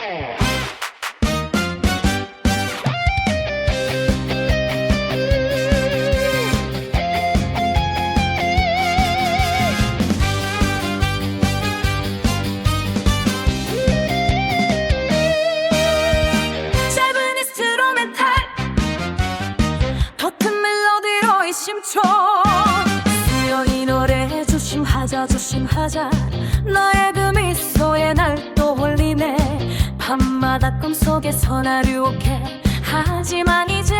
짧은 인스트루멘탈. 더큰 멜로디로 이 심초. 수연이 노래 조심하자 조심하자. 너의 마음속에서 나를 욕해 하지만 이제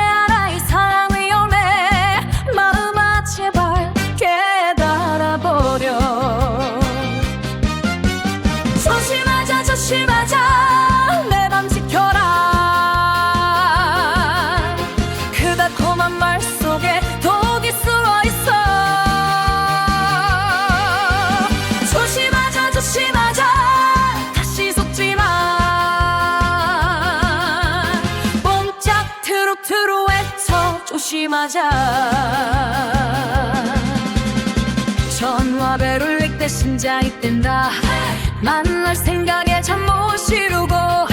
심하자. 전화 베를릭 대신, 자입 댄다 만날 생각에 잠 못 이루고.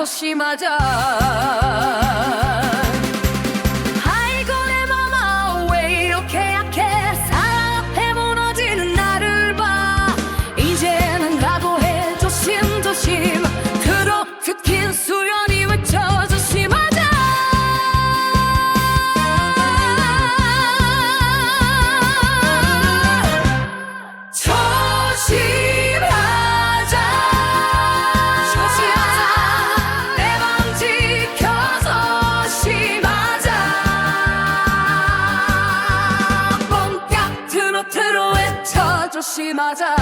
と島じゃ。 조심하자.